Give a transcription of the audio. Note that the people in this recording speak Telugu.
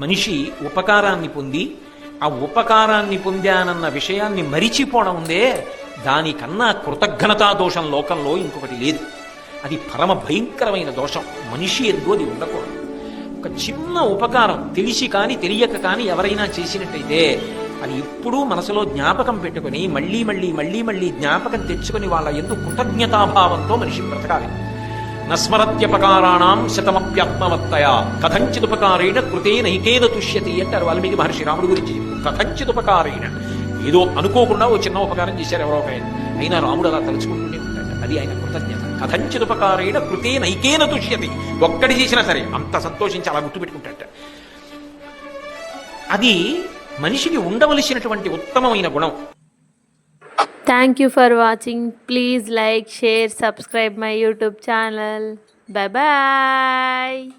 మనిషి ఉపకారాన్ని పొంది ఆ ఉపకారాన్ని పొందానన్న విషయాన్ని మరిచిపోవడం ఉందే దానికన్నా కృతజ్ఞతా దోషం లోకంలో ఇంకొకటి లేదు. అది పరమ భయంకరమైన దోషం. మనిషి ఎందు అది ఉండకూడదు. ఒక చిన్న ఉపకారం తెలిసి కానీ తెలియక కానీ ఎవరైనా చేసినట్టయితే అది ఎప్పుడూ మనసులో జ్ఞాపకం పెట్టుకుని మళ్ళీ మళ్ళీ మళ్ళీ మళ్ళీ జ్ఞాపకం తెచ్చుకుని వాళ్ళ ఎందు కృతజ్ఞతాభావంతో మనిషి బ్రతకాలి. నస్మరత్యపకారాణం శతమప్యాత్మవత్తయ. కథంచిదుపకారేణ కృతేనైకేన తుష్యతి అంటారు వాల్మీకి మహర్షి రాముడి గురించి. కథంచిదుపకారేణ. ఏదో అనుకోకుండా ఓ చిన్న ఉపకారం చేశారు ఎవరో ఒక ఆయన అయినా రాముడు అలా తలుచుకుంటూనే ఉంటాడు. అది ఆయన కృతజ్ఞత. కథంచిదుపకారేణ కృతేనైకేన తుష్యతి ఒక్కడి చేసినా సరే అంత సంతోషించి అలా గుర్తుపెట్టుకుంటాడు. అది మనిషికి ఉండవలసినటువంటి ఉత్తమమైన గుణం. Thank you for watching. Please like, share, subscribe my YouTube channel. Bye bye.